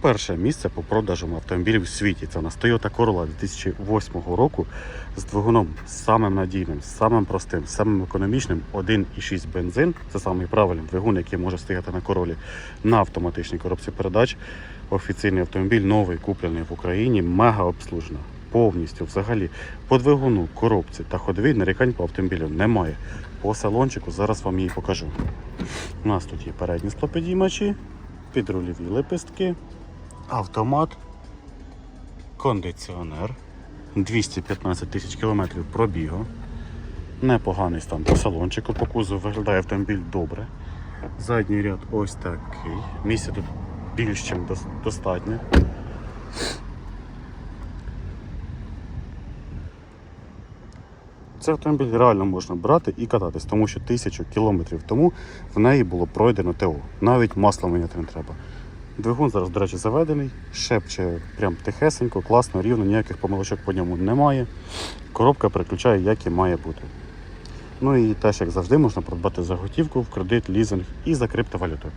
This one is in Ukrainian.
перше місце по продажу автомобілів в світі. Це у нас Toyota Corolla 2008 року з двигуном самим надійним, самим простим, самим економічним 1,6 бензин. Це самий правильний двигун, який може стояти на королі на автоматичній коробці передач. Офіційний автомобіль новий, куплений в Україні, мега обслужено. Повністю, взагалі, по двигуну, коробці та ходовій нарікань по автомобілю немає. По салончику зараз вам її покажу. У нас тут є передні склопідіймачі, підрульові лепестки, автомат, кондиціонер, 215 тисяч кілометрів пробігу. Непоганий стан по салончику, по кузову виглядає автомобіль добре. Задній ряд ось такий. Місця тут більш ніж достатньо. Цей автомобіль реально можна брати і кататись, тому що тисячу кілометрів тому в неї було пройдено ТО. Навіть масло міняти не треба. Двигун зараз, до речі, заведений, шепче прям тихесенько, класно, рівно, ніяких помилочок по ньому немає. Коробка переключає, як і має бути. Ну і теж, як завжди, можна придбати за готівку в кредит, лізинг і за криптовалюту.